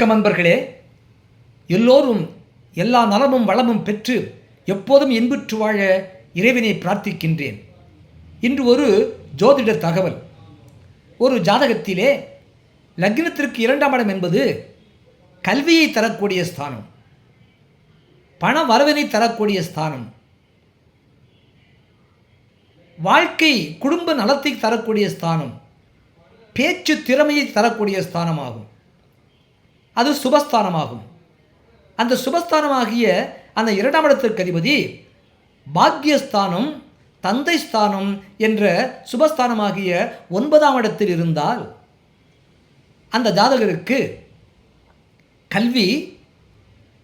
வணக்கம் அன்பர்களே. எல்லோரும் எல்லா நலமும் வளமும் பெற்று எப்போதும் இன்புற்று வாழ இறைவனை பிரார்த்திக்கின்றேன். இன்று ஒரு ஜோதிட தகவல். ஒரு ஜாதகத்திலே லக்னத்திற்கு இரண்டாம் இடம் என்பது கல்வியை தரக்கூடிய ஸ்தானம். பண வரவினை தரக்கூடிய ஸ்தானம். வாழ்க்கை குடும்ப நலத்தை தரக்கூடிய ஸ்தானம். பேச்சு திறமையை தரக்கூடிய ஸ்தானமாகும். அது சுபஸ்தானமாகும். அந்த சுபஸ்தானமாகிய அந்த இரண்டாம் இடத்திற்கு அதிபதி பாக்கியஸ்தானம் தந்தை ஸ்தானம் என்ற சுபஸ்தானமாகிய ஒன்பதாம் இடத்தில் இருந்தால் அந்த ஜாதகருக்கு கல்வி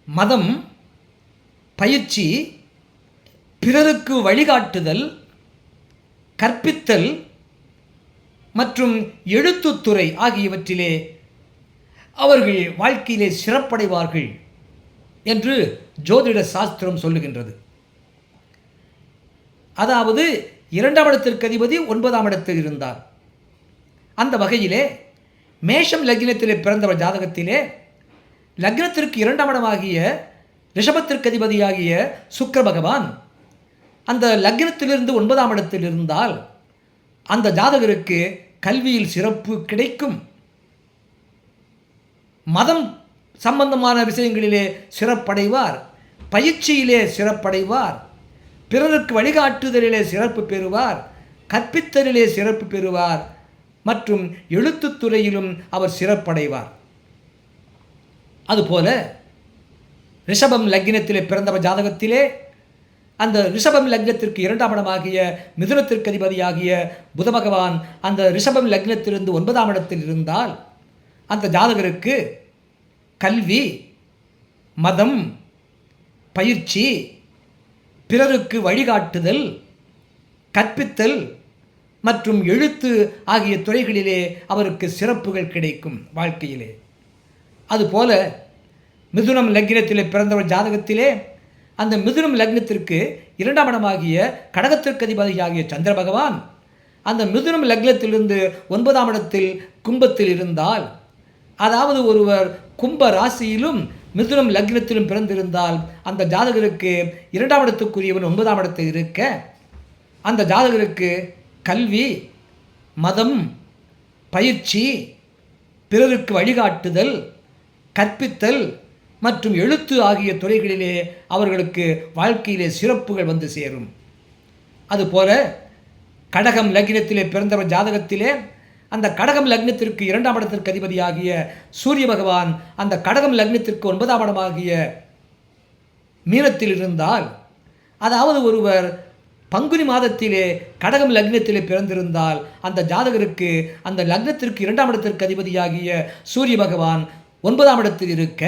மதம் பயிற்சி பிறருக்கு வழிகாட்டுதல் கற்பித்தல் மற்றும் எழுத்துத்துறை ஆகியவற்றிலே அவர்கள் வாழ்க்கையிலே சிறப்படைவார்கள் என்று ஜோதிட சாஸ்திரம் சொல்லுகின்றது. அதாவது இரண்டாம் இடத்திற்கு அதிபதி ஒன்பதாம் இடத்தில் இருந்தார். அந்த வகையிலே மேஷம் லக்னத்திலே பிறந்தவர் ஜாதகத்திலே லக்னத்திற்கு இரண்டாம் இடமாகிய ரிஷபத்திற்கு அதிபதியாகிய சுக்கர பகவான் அந்த லக்னத்திலிருந்து ஒன்பதாம் இடத்தில் இருந்தால் அந்த ஜாதகருக்கு கல்வியில் சிறப்பு கிடைக்கும். மதம் சம்பந்தமான விஷயங்களிலே சிறப்படைவார். பயிற்சியிலே சிறப்படைவார். பிறருக்கு வழிகாட்டுதலிலே சிறப்பு பெறுவார். கற்பித்தலிலே சிறப்பு பெறுவார். மற்றும் எழுத்துத் துறையிலும் அவர் சிறப்படைவார். அதுபோல ரிஷபம் லக்னத்திலே பிறந்தவர் ஜாதகத்திலே அந்த ரிஷபம் லக்னத்திற்கு இரண்டாம் இடமாகிய மிதுனத்திற்கு அதிபதியாகிய புத பகவான் அந்த ரிஷபம் லக்னத்திலிருந்து ஒன்பதாம் இடத்தில் இருந்தால் அந்த ஜாதகருக்கு கல்வி மதம் பயிற்சி பிறருக்கு வழிகாட்டுதல் கற்பித்தல் மற்றும் எழுத்து ஆகிய துறைகளிலே அவருக்கு சிறப்புகள் கிடைக்கும் வாழ்க்கையிலே. அதுபோல மிதுனம் லக்னத்திலே பிறந்தவர் ஜாதகத்திலே அந்த மிதுனம் லக்னத்திற்கு இரண்டாம் இடமாகிய கடகத்திற்கு அதிபதியாகிய சந்திர பகவான் அந்த மிதுனம் லக்னத்திலிருந்து ஒன்பதாம் இடத்தில் கும்பத்தில் இருந்தால் அதாவது ஒருவர் கும்ப ராசியிலும் மிதுனம் லக்னத்திலும் பிறந்திருந்தால் அந்த ஜாதகருக்கு இரண்டாம் இடத்துக்குரியவன் ஒன்பதாம் இடத்தை இருக்க அந்த ஜாதகருக்கு கல்வி மதம் பயிற்சி பிறருக்கு வழிகாட்டுதல் கற்பித்தல் மற்றும் எழுத்து ஆகிய துறைகளிலே அவர்களுக்கு வாழ்க்கையிலே சிறப்புகள் வந்து சேரும். அதுபோல கடகம் லக்னத்திலே பிறந்தவர் ஜாதகத்திலே அந்த கடகம் லக்னத்திற்கு இரண்டாம் இடத்திற்கு அதிபதியாகிய சூரிய பகவான் அந்த கடகம் லக்னத்திற்கு ஒன்பதாம் இடமாகிய மீனத்தில் இருந்தால் அதாவது ஒருவர் பங்குனி மாதத்திலே கடகம் லக்னத்திலே பிறந்திருந்தால் அந்த ஜாதகருக்கு அந்த லக்னத்திற்கு இரண்டாம் இடத்திற்கு அதிபதியாகிய சூரிய பகவான் ஒன்பதாம் இடத்தில் இருக்க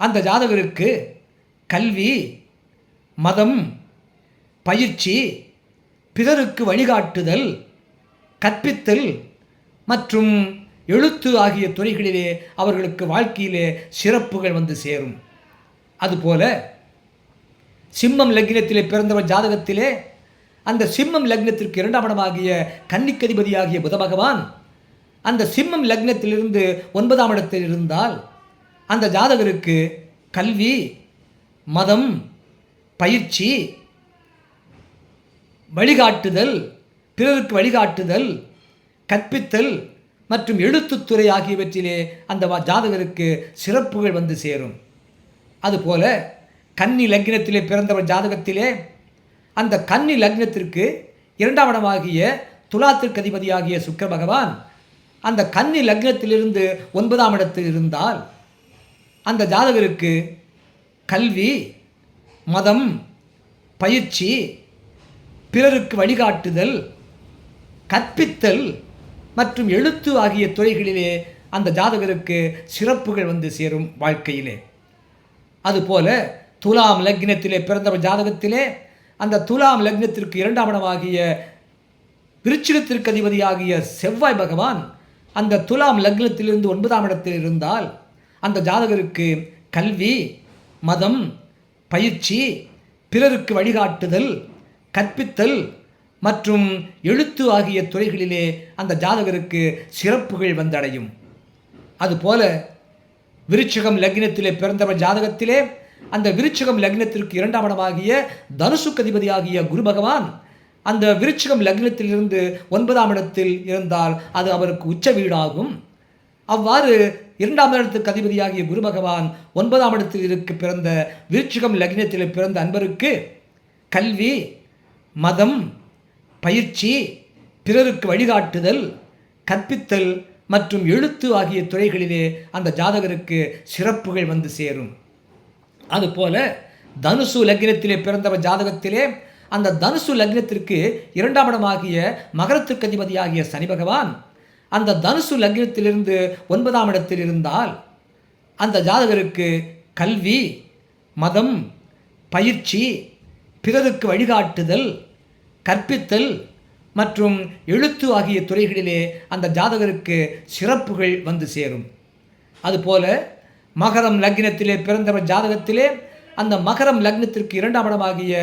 அந்த ஜாதகருக்கு கல்வி மதம் பயிற்சி பிறருக்கு வழிகாட்டுதல் கற்பித்தல் மற்றும் எழுத்து ஆகிய துறைகளிலே அவர்களுக்கு வாழ்க்கையிலே சிறப்புகள் வந்து சேரும். அதுபோல சிம்மம் லக்னத்திலே பிறந்தவர் ஜாதகத்திலே அந்த சிம்மம் லக்னத்திற்கு இரண்டாம் இடமாகிய கன்னிக்கதிபதியாகிய புத பகவான் அந்த சிம்மம் லக்னத்திலிருந்து ஒன்பதாம் இடத்தில் இருந்தால் அந்த ஜாதகருக்கு கல்வி மதம் பயிற்சி வழிகாட்டுதல் பிறருக்கு வழிகாட்டுதல் கற்பித்தல் மற்றும் எழுத்துத்துறை ஆகியவற்றிலே அந்த ஜாதகருக்கு சிறப்புகள் வந்து சேரும். அதுபோல கன்னி லக்னத்திலே பிறந்தவர் ஜாதகத்திலே அந்த கன்னி லக்னத்திற்கு இரண்டாம் இடமாகிய துலாத்திற்கு அதிபதியாகிய சுக்கர பகவான் அந்த கன்னி லக்னத்திலிருந்து ஒன்பதாம் இடத்தில் இருந்தால் அந்த ஜாதகருக்கு கல்வி மதம் பயிற்சி பிறருக்கு வழிகாட்டுதல் கற்பித்தல் மற்றும் எழுத்து ஆகிய துறைகளிலே அந்த ஜாதகருக்கு சிறப்புகள் வந்து சேரும் வாழ்க்கையிலே. அதுபோல துலாம் லக்னத்திலே பிறந்தவர் ஜாதகத்திலே அந்த துலாம் லக்னத்திற்கு இரண்டாம் இடமாகிய விருச்சிகத்திற்கு அதிபதியாகிய செவ்வாய் பகவான் அந்த துலாம் லக்னத்திலிருந்து ஒன்பதாம் இடத்தில் இருந்தால் அந்த ஜாதகருக்கு கல்வி மதம் பயிற்சி பிறருக்கு வழிகாட்டுதல் கற்பித்தல் மற்றும் எழுத்து ஆகிய துறைகளிலே அந்த ஜாதகருக்கு சிறப்புகள் வந்தடையும். அதுபோல விருச்சகம் லக்னத்திலே பிறந்தவர் ஜாதகத்திலே அந்த விருச்சகம் லக்னத்திற்கு இரண்டாம் இடமாகிய தனுசுக்கு ஆகிய குரு பகவான் அந்த விருச்சகம் லக்னத்திலிருந்து ஒன்பதாம் இடத்தில் இருந்தால் அது அவருக்கு உச்ச வீடாகும். அவ்வாறு இரண்டாம் இடத்துக்கு அதிபதியாகிய குரு பகவான் ஒன்பதாம் இடத்தில் இருக்கு பிறந்த விருச்சிகம் லக்னத்தில் பிறந்த அன்பருக்கு கல்வி மதம் பயிற்சி பிறருக்கு வழிகாட்டுதல் கற்பித்தல் மற்றும் எழுத்து ஆகிய துறைகளிலே அந்த ஜாதகருக்கு சிறப்புகள் வந்து சேரும். அதுபோல தனுசு லக்னத்திலே பிறந்தவர் ஜாதகத்திலே அந்த தனுசு லக்னத்திற்கு இரண்டாம் இடமாகிய மகரத்திற்கு அதிபதியாகிய சனி பகவான் அந்த தனுசு லக்னத்திலிருந்து ஒன்பதாம் இடத்தில் இருந்தால் அந்த ஜாதகருக்கு கல்வி மதம் பயிற்சி பிறருக்கு வழிகாட்டுதல் கற்பித்தல் மற்றும் எழுத்து ஆகிய துறைகளிலே அந்த ஜாதகருக்கு சிறப்புகள் வந்து சேரும். அதுபோல மகரம் லக்னத்திலே பிறந்தவர் ஜாதகத்திலே அந்த மகரம் லக்னத்திற்கு இரண்டாம் இடமாகிய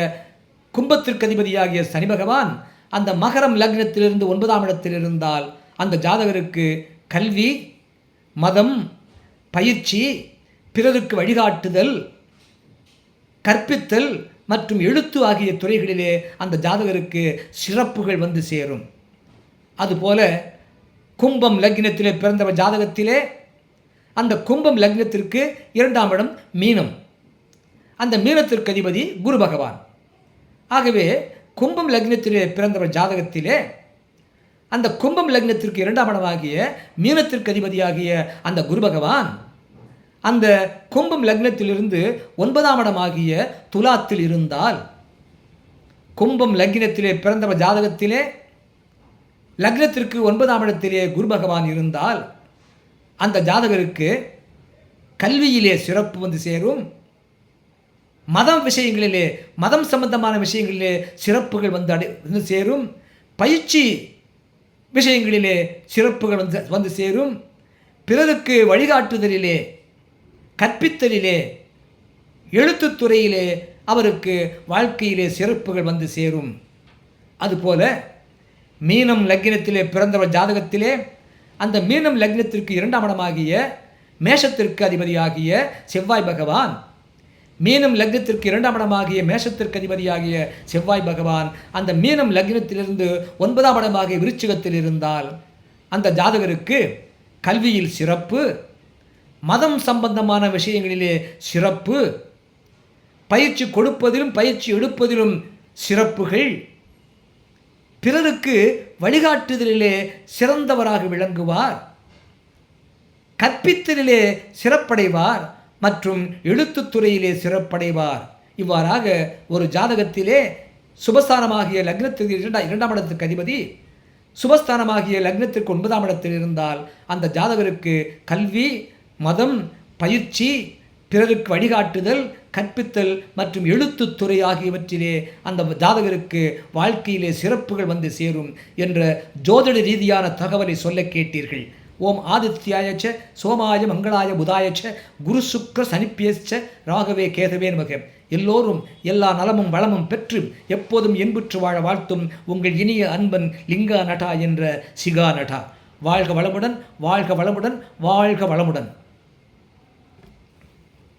கும்பத்திற்கு அதிபதியாகிய சனி பகவான் அந்த மகரம் லக்னத்திலிருந்து ஒன்பதாம் இடத்தில் இருந்தால் அந்த ஜாதகருக்கு கல்வி மதம் பயிற்சி பிறருக்கு வழிகாட்டுதல் கற்பித்தல் மற்றும் எழுத்து ஆகிய துறைகளிலே அந்த ஜாதகருக்கு சிறப்புகள் வந்து சேரும். அதுபோல கும்பம் லக்னத்திலே பிறந்தவர் ஜாதகத்திலே அந்த கும்பம் லக்னத்திற்கு இரண்டாம் இடம் மீனம். அந்த மீனத்திற்கு அதிபதி குரு பகவான். ஆகவே கும்பம் லக்னத்திலே பிறந்தவர் ஜாதகத்திலே அந்த கும்பம் லக்னத்திற்கு இரண்டாம் இடமாகிய மீனத்திற்கு அதிபதியாகிய அந்த குரு பகவான் அந்த கும்பம் லக்னத்திலிருந்து ஒன்பதாம் இடமாகிய துலாத்தில் இருந்தால் கும்பம் லக்னத்திலே பிறந்தவர் ஜாதகத்திலே லக்னத்திற்கு ஒன்பதாம் இடத்திலே குரு பகவான் இருந்தால் அந்த ஜாதகருக்கு கல்வியிலே சிறப்பு வந்து சேரும். மதம் விஷயங்களிலே மதம் சம்பந்தமான விஷயங்களிலே சிறப்புகள் வந்து அடை வந்து சேரும். பயிற்சி விஷயங்களிலே சிறப்புகள் வந்து வந்து சேரும். பிறருக்கு வழிகாட்டுதலிலே கற்பித்தலிலே எழுத்துத்துறையிலே அவருக்கு வாழ்க்கையிலே சிறப்புகள் வந்து சேரும். அதுபோல மீனம் லக்னத்திலே பிறந்தவர் ஜாதகத்திலே அந்த மீனம் லக்னத்திற்கு இரண்டாம் இடமாகிய மேஷத்திற்கு அதிபதியாகிய செவ்வாய் பகவான் மீனம் லக்னத்திற்கு இரண்டாம் இடமாகிய மேஷத்திற்கு அதிபதியாகிய செவ்வாய் பகவான் அந்த மீனம் லக்னத்திலிருந்து ஒன்பதாம் இடமாகிய விருச்சிகத்தில் இருந்தால் அந்த ஜாதகருக்கு கல்வியில் சிறப்பு மதம் சம்பந்தமான விஷயங்களிலே சிறப்பு. பயிற்சி கொடுப்பதிலும் பயிற்சி எடுப்பதிலும் சிறப்புகள். பிறருக்கு வழிகாட்டுதலிலே சிறந்தவராக விளங்குவார். கற்பித்தலிலே சிறப்படைவார் மற்றும் எழுத்துத்துறையிலே சிறப்படைவார். இவ்வாறாக ஒரு ஜாதகத்திலே சுபஸ்தானமாகிய லக்னத்திற்கு இரண்டா இரண்டாம் இடத்துக்கு அதிபதி சுபஸ்தானமாகிய லக்னத்திற்கு ஒன்பதாம் இடத்தில் இருந்தால் அந்த ஜாதகருக்கு கல்வி மதம் பயிற்சி பிறருக்கு வழிகாட்டுதல் கற்பித்தல் மற்றும் எழுத்துத்துறை ஆகியவற்றிலே அந்த ஜாதகருக்கு வாழ்க்கையிலே சிறப்புகள் வந்து சேரும் என்ற ஜோதிட ரீதியான தகவலை சொல்ல கேட்டீர்கள். ஓம் ஆதித்யாயச்ச சோமாய மங்களாய புதாயச்ச குரு சுக்ர சனிப்பியச்ச ராகவே கேதவே நமக. எல்லோரும் எல்லா நலமும் வளமும் பெற்று எப்போதும் என்புற்று வாழ வாழ்த்தும் உங்கள் இனிய அன்பன் லிங்கா நட்டா என்ற சிகா நட்டா. வாழ்க வளமுடன் வாழ்க வளமுடன் வாழ்க வளமுடன்.